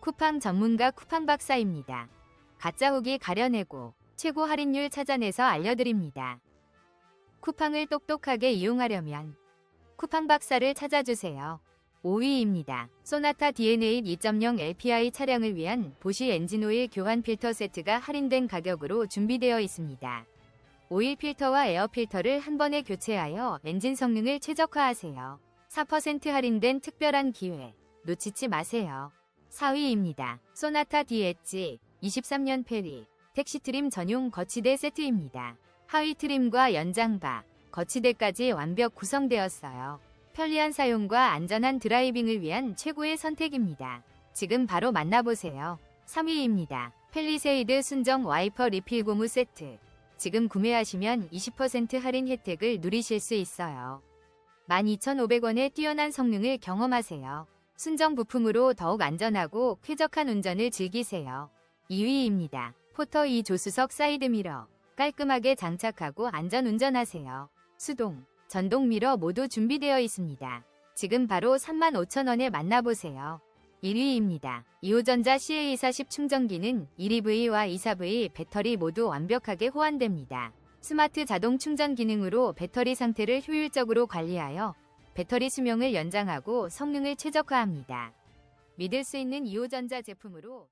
쿠팡 전문가 쿠팡 박사입니다. 가짜 후기 가려내고 최고 할인율 찾아내서 알려드립니다. 쿠팡을 똑똑하게 이용하려면 쿠팡 박사를 찾아주세요. 5위입니다. 소나타 DNA 2.0 LPI 차량을 위한 보시 엔진오일 교환 필터 세트가 할인된 가격으로 준비되어 있습니다. 오일 필터와 에어 필터를 한 번에 교체하여 엔진 성능을 최적화하세요. 4% 할인된 특별한 기회 놓치지 마세요. 4위입니다. 소나타 DH 23년 페리 택시 트림 전용 거치대 세트입니다. 하위 트림과 연장바, 거치대까지 완벽 구성되었어요. 편리한 사용과 안전한 드라이빙을 위한 최고의 선택입니다. 지금 바로 만나보세요. 3위입니다. 펠리세이드 순정 와이퍼 리필 고무 세트. 지금 구매하시면 20% 할인 혜택을 누리실 수 있어요. 12,500원의 뛰어난 성능을 경험하세요. 순정 부품으로 더욱 안전하고 쾌적한 운전을 즐기세요. 2위입니다. 포터 2 조수석 사이드미러. 깔끔하게 장착하고 안전 운전하세요. 수동, 전동 미러 모두 준비되어 있습니다. 지금 바로 35,000원에 만나보세요. 1위입니다. 2호전자 CA40 충전기는 1EV와 24V 배터리 모두 완벽하게 호환됩니다. 스마트 자동 충전 기능으로 배터리 상태를 효율적으로 관리하여 배터리 수명을 연장하고 성능을 최적화합니다. 믿을 수 있는 2호전자 제품으로